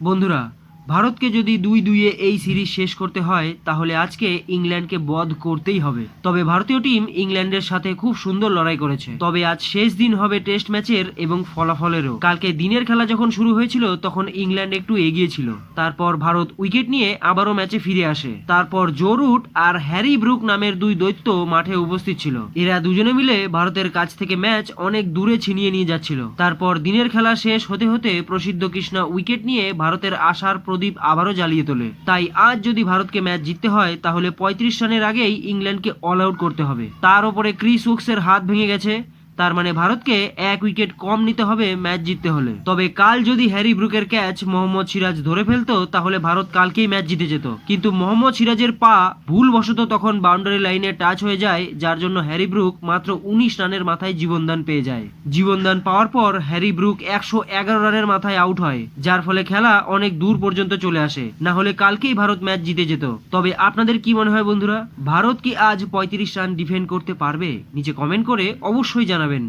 বন্ধুরা ভারতকে যদি দুই দুইয়ে এই সিরিজ শেষ করতে হয়, তাহলে আজকে ইংল্যান্ডকে বধ করতেই হবে। তবে ভারতীয় টিম ইংল্যান্ডের সাথে খুব সুন্দর লড়াই করেছে। তবে আজ শেষ দিন হবে টেস্ট ম্যাচের এবং ফলাফলেরও। কালকে দিনের খেলা যখন শুরু হয়েছিল, তখন ইংল্যান্ড একটু এগিয়ে ছিল। তারপর ভারত উইকেট নিয়ে আবারও ম্যাচে ফিরে আসে। তারপর জো রুট আর হ্যারি ব্রুক নামের দুই দৈত্য মাঠে উপস্থিত ছিল। এরা দুজনে মিলে ভারতের কাছ থেকে ম্যাচ অনেক দূরে ছিনিয়ে নিয়ে যাচ্ছিল। তারপর দিনের খেলা শেষ হতে হতে প্রসিদ্ধ কৃষ্ণা উইকেট নিয়ে ভারতের আশার প্রদীপ আবারও জ্বালিয়ে তোলে। তাই আজ যদি ভারতকে ম্যাচ জিততে হয়, তাহলে পঁয়ত্রিশ রানের আগেই ইংল্যান্ডকে অল আউট করতে হবে। তার উপরে ক্রিস উক্সের হাত ভেঙে গেছে। তার মানে ভারতকে এক উইকেট কম নিতে হবে ম্যাচ জিততে হলে। তবে কাল যদি হ্যারি ব্রুকের ক্যাচ মোহাম্মদ সিরাজ ধরে ফেলতো, তাহলে ভারত কালকেই ম্যাচ জিতে যেত। কিন্তু মোহাম্মদ সিরাজের পা ভুলবশত তখন বাউন্ডারি লাইনে টাচ হয়ে যায়, যার জন্য হ্যারি ব্রুক মাত্র উনিশ রানের মাথায় জীবনদান পেয়ে যায়। জীবনদান পাওয়ার পর হ্যারি ব্রুক একশো এগারো রানের মাথায় আউট হয়, যার ফলে খেলা অনেক দূর পর্যন্ত চলে আসে। না হলে কালকেই ভারত ম্যাচ জিতে যেত। তবে আপনাদের কি মনে হয় বন্ধুরা? ভারত কি আজ পঁয়ত্রিশ রান ডিফেন্ড করতে পারবে? নিচে কমেন্ট করে অবশ্যই জানাবেন